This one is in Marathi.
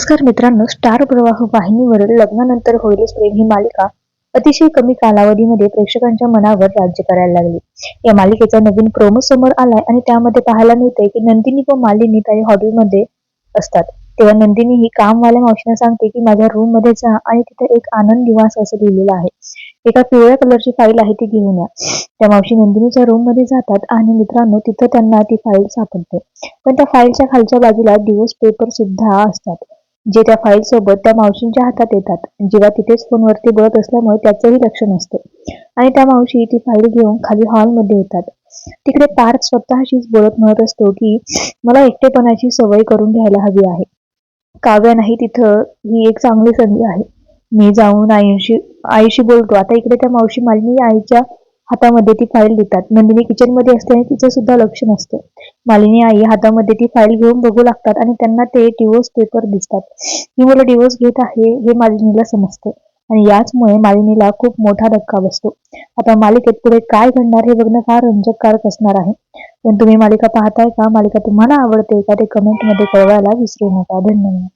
नमस्कार मित्रांनो स्टार प्रवाह वाहिनीवरील लग्नानंतर होईलच प्रेम ही मालिका अतिशय कमी कालावधीमध्ये प्रेक्षकांच्या मनावर राज्य करायला लागली. या मालिकेचा नवीन प्रोमो समोर आलाय आणि त्यामध्ये पाहायला मिळतंय की नंदिनी व मालिनी काही हॉटेलमध्ये असतात. तेव्हा नंदिनी ही कामवाल्या मावशीने सांगते की माझ्या रूममध्ये जा आणि तिथे एक आनंद निवास असं लिहिलेलं आहे. एका पिवळ्या कलरची फाईल आहे ती घेऊन या. त्या मावशी नंदिनीच्या रूममध्ये जातात आणि मित्रांनो तिथं त्यांना ती फाईल सापडते. पण त्या फाईलच्या खालच्या बाजूला दिवस पेपर सुद्धा असतात. जे त्या फाईल सोबत त्या मावशींच्या हातात येतात. जेव्हा तिथेच फोनवरती बोलत असल्यामुळे त्याचंही लक्ष नसतं आणि त्या मावशी ती फाईल घेऊन खाली हॉलमध्ये येतात. तिकडे पार्थ स्वतःशीच बोलत म्हणत असतो की मला एकटेपणाची सवय करून घ्यायला हवी आहे. काव्या नाही तिथं ही एक चांगली संधी आहे. मी जाऊन आईशी आईशी बोलतो. आता इकडे त्या मावशी मालिनी आईच्या हातामध्ये ती फाईल देतात. नंदिनी किचनमध्ये असल्याने तिचं सुद्धा लक्ष नसतं. मालिनी आई हातामध्ये ती फाईल घेऊन बघू लागतात आणि त्यांना ते डिवोर्स पेपर दिसतात. ही मुलं डिवोर्स घेत आहे हे मालिनीला समजतं. आणि याचमुळे मालिनीला खूप मोठा धक्का बसतो. आता मालिकेत पुढे काय घडणार हे बघणं फार रंजककारक असणार आहे. पण तुम्ही मालिका पाहताय का? मालिका तुम्हाला आवडते का? ते कमेंटमध्ये कळवायला विसरू नका. धन्यवाद.